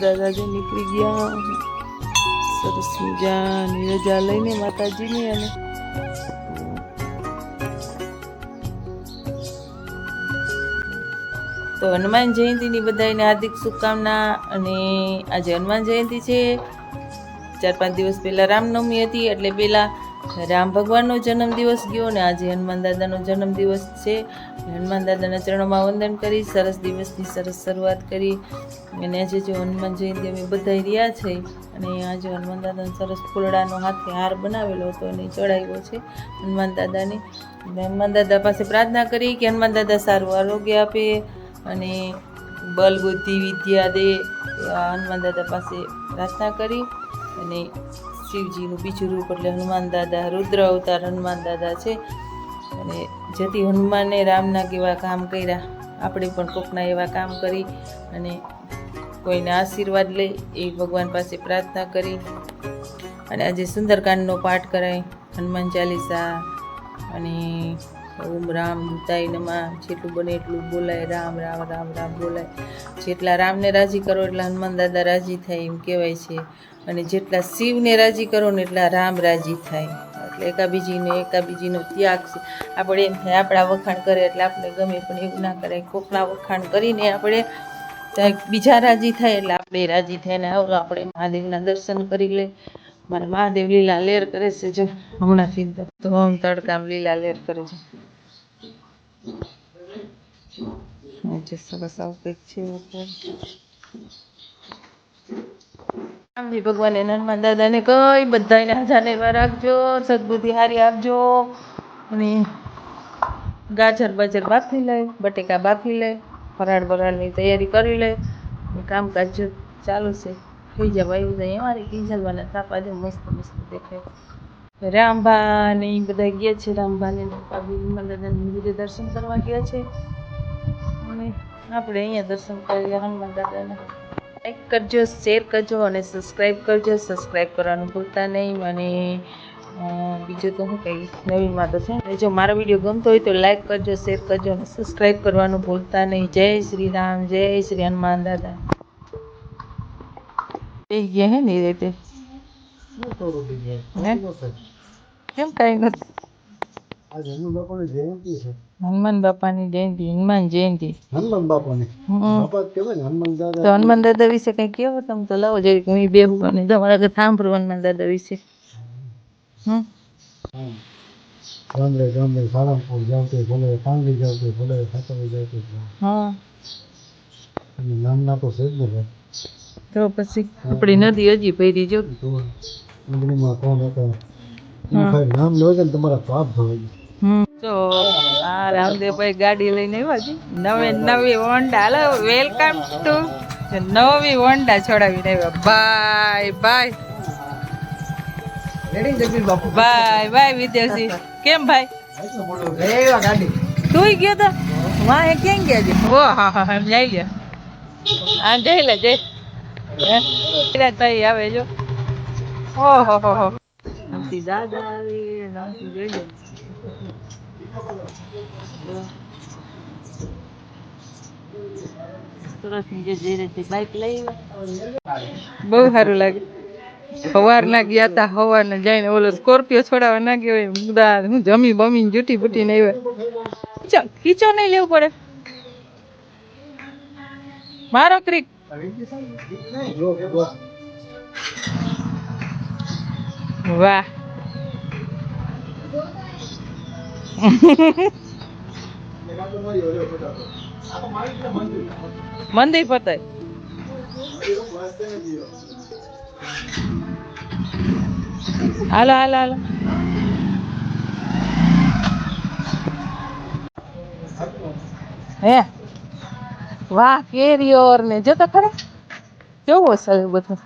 દાદા જે નીકળી ગયા. સરસ મજાની રજા લઈને માતાજીની અને તો હનુમાન જયંતિની બધાને હાર્દિક શુભકામના અને આજે હનુમાન જયંતિ છે. ચાર પાંચ દિવસ પહેલાં રામનવમી હતી એટલે પહેલાં રામ ભગવાનનો જન્મદિવસ ગયો ને આજે હનુમાન દાદાનો જન્મદિવસ છે. હનુમાન દાદાના ચરણોમાં વંદન કરી, સરસ દિવસની સરસ શરૂઆત કરી. અને આજે જો હનુમાન જયંતિ અમે બધા રહ્યા છે અને આજે હનુમાન દાદાનો સરસ ફૂલડાનો હાથે હાર બનાવેલો હતો અને ચડાવ્યો છે હનુમાન દાદાને. હનુમાન દાદા પાસે પ્રાર્થના કરી કે હનુમાન દાદા સારું આરોગ્ય આપે અને બલ, બુદ્ધિ, વિદ્યા દે. હનુમાન દાદા પાસે પ્રાર્થના કરી અને શિવજીનું બીજું રૂપ એટલે હનુમાન દાદા, રુદ્ર અવતાર હનુમાન દાદા છે. અને જેથી હનુમાને રામના કેવા કામ કર્યા, આપણે પણ કોકના એવા કામ કરી અને કોઈને આશીર્વાદ લઈ એ ભગવાન પાસે પ્રાર્થના કરી. અને આજે સુંદરકાંડનો પાઠ કરાય, હનુમાન ચાલીસા અને ઓમ રામ દૂતાય નમા, જેટલું બને એટલું બોલાય, રામ રામ રામ રામ બોલાય. જેટલા રામને રાજી કરો એટલા હનુમાન દાદા રાજી થાય એમ કહેવાય છે. અને જેટલા શિવને રાજી કરો ને એટલા રામ રાજી થાય. એટલે એકાબીજીને એકાબીજીનો ત્યાગ આપણે એમ થાય આપણા વખાણ કરે એટલે આપણે ગમે, પણ એવું ના કરાય. કોકના વખાણ કરીને આપણે બીજા રાજી થાય એટલે આપણે રાજી થાય ને આવો આપણે મહાદેવના દર્શન કરી લે મારા મહાદેવ લીલા લેર કરે છે જો. હમણાંથી તો તડકામ લીલા લેર કરે છે. આજે સરસ આવું કંઈક છે આમથી ભગવાને હનુમાન દાદાને કઈ બધાને હાજાને એવા રાખજો સદબુદ્ધિ હારી આપજો અને ગાજર બાજર બાફી લે બટેકા બાફી લે ફરાળ બરાળની તૈયારી કરી લે કામકાજ જો ચાલુ છે થઈ જવા એવું જાય અમારે કિંજલવાના તાપા દે મસ્ત મસ્ત દેખાય રામભા ને એ બધા ગયા છે રામભા ને દાદાના મંદિરે દર્શન કરવા ગયા છે અને આપણે અહીંયા દર્શન કરીએ હનુમાન દાદાને. લાઈક કરજો શેર કરજો અને સબસ્ક્રાઈબ કરજો. સબસ્ક્રાઈબ કરવાનું ભૂલતા નહીં. અને બીજું તો શું કંઈ નવીનમાં તો છે. જો મારો વીડિયો ગમતો હોય તો લાઈક કરજો શેર કરજો અને સબસ્ક્રાઈબ કરવાનું ભૂલતા નહીં. જય શ્રી રામ જય શ્રી હનુમાન દાદા. એ ગયા હે ને એ રીતે? હે? કેમ કાંઈ નથી? આજે હનુમાન બાપાની જયંતિ છે. હનુમાન બાપાની જયંતિ હનુમાન જયંતિ. હનુમાન બાપાની. બાપા કહેવાય ને હનુમાન તો હનુમાન દાદા વિશે કંઈ કેવો તમે તો લાવો જરીક હું બેહું અને તમારા ઘરે સાંભળું હનુમાન દાદા વિશે. હમ. ગામડે ગામડે સાળંગપુર જાવતી ભલે પાંગડી જાવતી ભલે ખાતરી જાવતી. હા. અને નામના તો છે જ ને ભાઈ. તો પછી આપણી નદી હજી ભરી જો. નદીમાં કોણ હતા? નામ જાય ને તમારા પાપ હમ તો આ રામદેવભાઈ ગાડી લઈને આવ્યા છે. નવે નવી હોન્ડા. હલો વેલકમ ટુ નવી હોન્ડા છોડાવીને આવ્યા. બાય બાય બાય બાય વિદ્યાસી કેમ ભાઈ? તું ગયો તો? વાહ કેમ ગયા છે? ઓ હા હા એમ જઈ લે. જઈ લે જઈ. ભાઈ આવે જો. ઓહો હો હો. નમતી દાદા આવી નમતી જોઈ લે સરસ જઈ રહી બાઇક લઈ બહુ સારું લાગે. સવારના ગયા તા સવારના જઈને ઓલો સ્કોર્પિયો છોડાવવા ના ગયો મુદા હું જમી બમી જૂઠી બૂટી ને આવ્યા ખીચો નહીં લેવું પડે. મારો ક્રિક. વાહ. મંદિર પતાય. હાલો હાલો હાલો. હે? વાહ કેરીઓર ને જો તો ખરે? કેવું હશે બધું?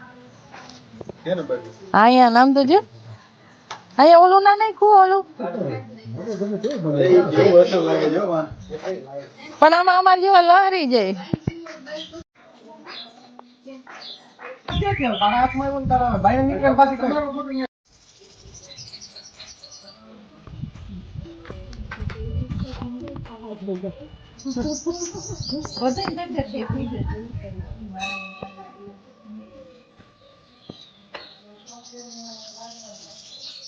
અહીંયા નામ તો જો. અહીંયા ઓલું ના નાખ્યું ઓલું પણ આમાં અમારે જેવા લહરી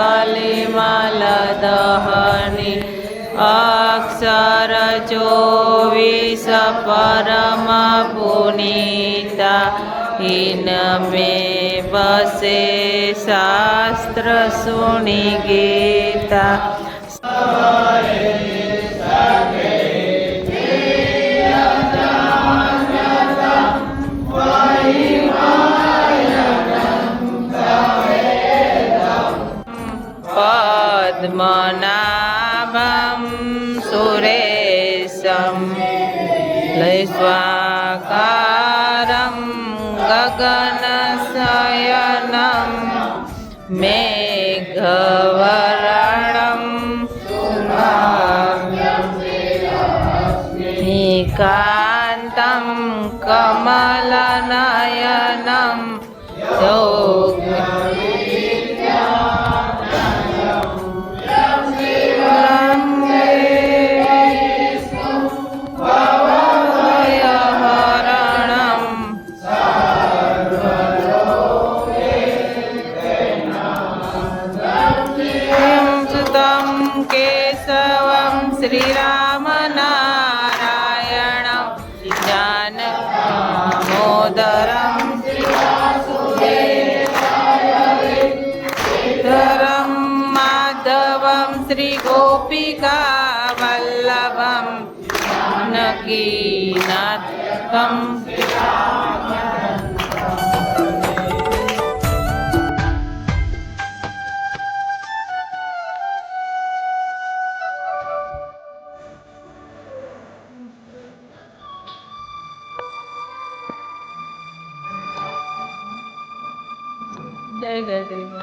કલિમલદહની અક્ષર ચોવીસ પરમ પુનીતા હિનમે બસે શાસ્ત્ર સુણી ગીતા पद्मनाभं सुरेशं लैस्वाकारं गगनशयनं मेघवर्णं निकान्तं कमलनयनं हरणम् केशवं श्रीरामनारायणं जानमोदरं धरं माधवं श्रीगोपिकावल्लभं नकीनाथम् જય ગઢવી